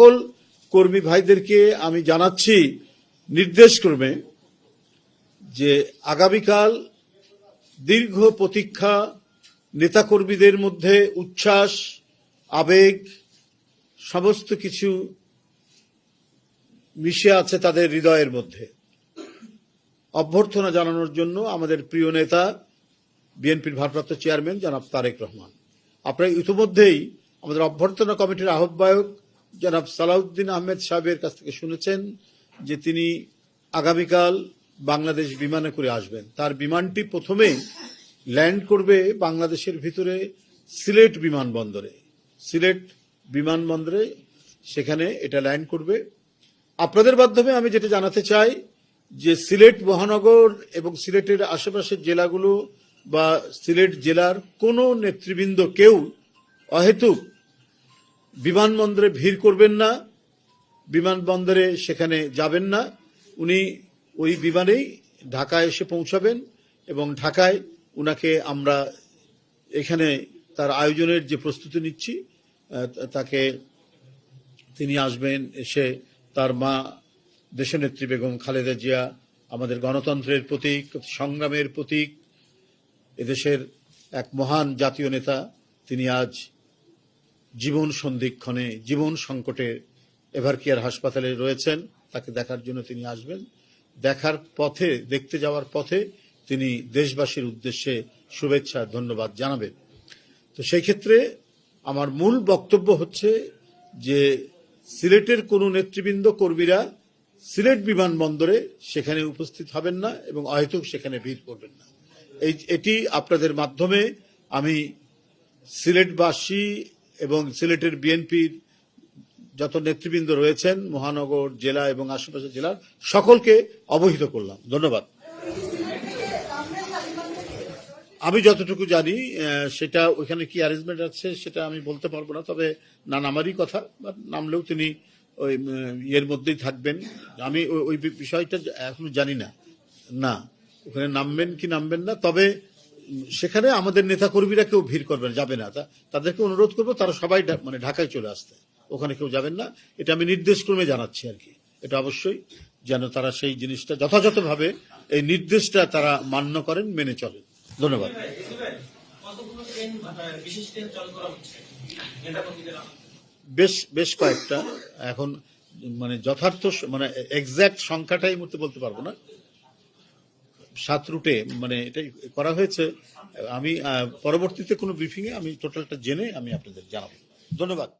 সকল কর্মী ভাইদেরকে আমি জানাচ্ছি নির্দেশ ক্রমে যে আগামীকাল দীর্ঘ প্রতীক্ষা নেতাকর্মীদের মধ্যে উচ্ছ্বাস, আবেগ, সমস্ত কিছু মিশে আছে তাদের হৃদয়ের মধ্যে। অভ্যর্থনা জানানোর জন্য আমাদের প্রিয় নেতা, বিএনপির ভারপ্রাপ্ত চেয়ারম্যান জনাব তারেক রহমান। আপনারা ইতিমধ্যেই আমাদের অভ্যর্থনা কমিটির আহ্বায়ক জনাব সালাউদ্দিন আহমেদ সাহেবের কাছ থেকে শুনেছেন যে তিনি আগামীকাল বাংলাদেশ বিমানে করে আসবেন। তার বিমানটি প্রথমে ল্যান্ড করবে বাংলাদেশের ভিতরে সিলেট বিমানবন্দরে। সিলেট বিমানবন্দরে সেখানে এটা ল্যান্ড করবে। আপনাদের মাধ্যমে আমি যেটা জানাতে চাই যে সিলেট মহানগর এবং সিলেটের আশেপাশের জেলাগুলো বা সিলেট জেলার কোনো নেতৃবৃন্দ কেউ অহেতুক বিমানবন্দরে ভিড় করবেন না, বিমানবন্দরে সেখানে যাবেন না। উনি ওই বিমানেই ঢাকায় এসে পৌঁছাবেন এবং ঢাকায় উনাকে আমরা এখানে তার আয়োজনের যে প্রস্তুতি নিচ্ছি তাকে তিনি আসবেন এসে তার মা দেশনেত্রী বেগম খালেদা জিয়া, আমাদের গণতন্ত্রের প্রতীক, সংগ্রামের প্রতীক, এদেশের এক মহান জাতীয় নেতা, তিনি আজ জীবন সন্ধিক্ষণে, জীবন সংকটে এভারকেয়ার হাসপাতালে রয়েছেন। তাকে দেখার জন্য তিনি আসবেন। দেখার পথে, দেখতে যাওয়ার পথে তিনি দেশবাসীর উদ্দেশ্যে শুভেচ্ছা, ধন্যবাদ জানাবেন। তো সেই ক্ষেত্রে আমার মূল বক্তব্য হচ্ছে যে সিলেটের কোনো নেতৃবৃন্দ কর্মীরা সিলেট বিমানবন্দরে সেখানে উপস্থিত হবেন না এবং অহেতুক সেখানে ভিড় করবেন না। এই, এটি আপনাদের মাধ্যমে আমি সিলেটবাসী এবং সিলেটের বিএনপির যত নেতৃবৃন্দ রয়েছেন, মহানগর, জেলা এবং আশেপাশের জেলার সকলকে অবহিত করলাম। ধন্যবাদ। আমি যতটুকু জানি সেটা ওইখানে কি অ্যারেঞ্জমেন্ট আছে সেটা আমি বলতে পারব না, তবে না নামারই কথা নামলেও তিনি ওই ইয়ের মধ্যেই থাকবেন। আমি ওই- বিষয়টা এখনও জানি না। না, ওখানে নামবেন কি নামবেন না, তবে সেখানে আমাদের নেতাকর্মীরা কেউ ভিড় করবেন, যাবে না। তাদেরকে অনুরোধ করব, তারা সবাই মানে ঢাকায় চলে আসতে। ওখানে কেউ যাবেন না। এটা আমি নির্দেশ ক্রমে জানাচ্ছি আর কি। এটা অবশ্যই যেন তারা সেই জিনিসটা যথাযথভাবে এই নির্দেশটা তারা মান্য করেন, মেনে চলেন। ধন্যবাদ। বেশ বেশ কয়েকটা। এখন মানে যথার্থ মানে এক্সাক্ট সংখ্যাটা এই মুহূর্তে বলতে পারব না। সাত রুটে মানে এটাই করা হয়েছে। আমি পরবর্তীতে কোনো ব্রিফিংয়ে আমি টোটালটা জেনে আমি আপনাদের জানাব। ধন্যবাদ।